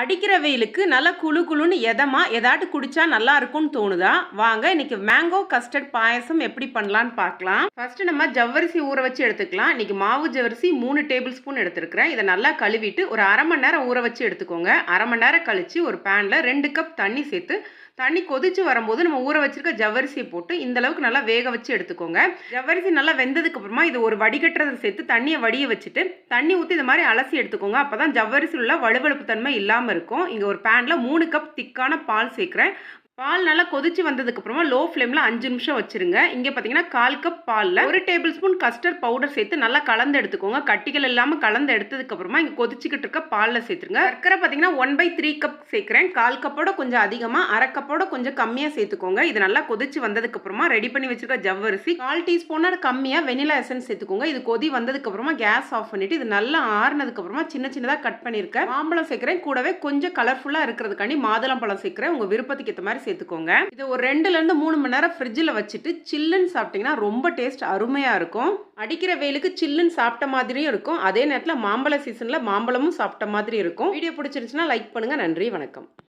அடிக்கிற வெயிலுக்கு நல்லா குளு குளுன்னு எதமா எதாட்டு குடிச்சா நல்லா இருக்கும்னு தோணுதா? வாங்க இன்னைக்கு மேங்கோ கஸ்டர்ட் பாயசம் எப்படி பண்ணலான்னு பார்க்கலாம். ஃபர்ஸ்ட் நம்ம ஜவ்வரிசி ஊற வச்சு எடுத்துக்கலாம். இன்னைக்கு மாவு ஜவ்வரிசி மூணு டேபிள் ஸ்பூன் எடுத்துருக்கிறேன். இதை நல்லா கழுவிட்டு ஒரு அரை மணி நேரம் ஊற வச்சு எடுத்துக்கோங்க. அரை மணி நேரம் கழிச்சு ஒரு பேனில் ரெண்டு கப் தண்ணி சேர்த்து தண்ணி கொதிச்சு வரும்போது நம்ம ஊற வச்சிருக்க ஜவ்வரிசியை போட்டு இந்த அளவுக்கு நல்லா வேக வச்சு எடுத்துக்கோங்க. ஜவ்வரிசி நல்லா வெந்ததுக்கு அப்புறமா இது ஒரு வடிகட்டுறதை சேர்த்து தண்ணியை வடிய வச்சுட்டு தண்ணி ஊற்றி இந்த மாதிரி அலசி எடுத்துக்கோங்க. அப்போ தான் ஜவ்வரிசியில் உள்ள வலுவழுப்பு தன்மை இல்லாமல் இருக்கும். இங்கே ஒரு பேனில் மூணு கப் திக்கான பால் சேர்க்குறேன். பால் நல்லா கொதிச்சு வந்ததுக்கு அப்புறமா லோ ஃப்ளேமில் அஞ்சு நிமிஷம் வச்சிருங்க. இங்கே பார்த்தீங்கன்னா கால் கப் பாலில் ஒரு டேபிள் ஸ்பூன் கஸ்டர்ட் பவுடர் சேர்த்து நல்லா கலந்து எடுத்துக்கோங்க. கட்டிகள் இல்லாமல் கலந்து எடுத்ததுக்கு அப்புறமா இங்கே கொதிச்சுக்கிட்டு இருக்க பாலில் சேர்த்துருங்க. சர்க்கரை பார்த்தீங்கன்னா ஒன் பை த்ரீ கப் சேர்க்குறேன். கால் கப்போட கொஞ்சம் அதிகமாக அரை கப்போட கொஞ்சம் கம்மியாக சேர்த்துக்கோங்க. இது நல்லா கொதிச்சு வந்ததுக்கு அப்புறமா ரெடி பண்ணி வச்சிருக்க ஜவ்வரிசி கால் டீஸ்பூனோட கம்மியாக வெனிலா எசன்ஸ் சேர்த்துக்கோங்க. இது கொதி வந்ததுக்கு அப்புறமா கேஸ் ஆஃப் பண்ணிட்டு இது நல்லா ஆறுனதுக்கப்புறமா சின்ன சின்னதாக கட் பண்ணியிருக்கேன். மாம்பழம் சேர்க்குறேன். கூடவே கொஞ்சம் கலர்ஃபுல்லாக இருக்கிறதுக்காண்டி மாதுளம்பழம் சேர்க்குறேன். உங்கள் விருப்பத்துக்கு ஏற்ற மாதிரி சேர்த்துக்கோங்க. இது ஒரு ரெண்டுலேருந்து மூணு மணி நேரம் ஃப்ரிட்ஜில் வச்சுட்டு சில்லுன்னு சாப்பிட்டீங்கன்னா ரொம்ப டேஸ்ட் அருமையாக இருக்கும். அடிக்கிற வெயிலுக்கு சில்லுன்னு சாப்பிட்ட மாதிரியும் இருக்கும். அதே நேரத்தில் மாம்பழ சீசனில் மாம்பழமும் சாப்பிட்ட மாதிரி இருக்கும். வீடியோ பிடிச்சிருச்சுன்னா லைக் பண்ணுங்கள் நன்றி வணக்கம்.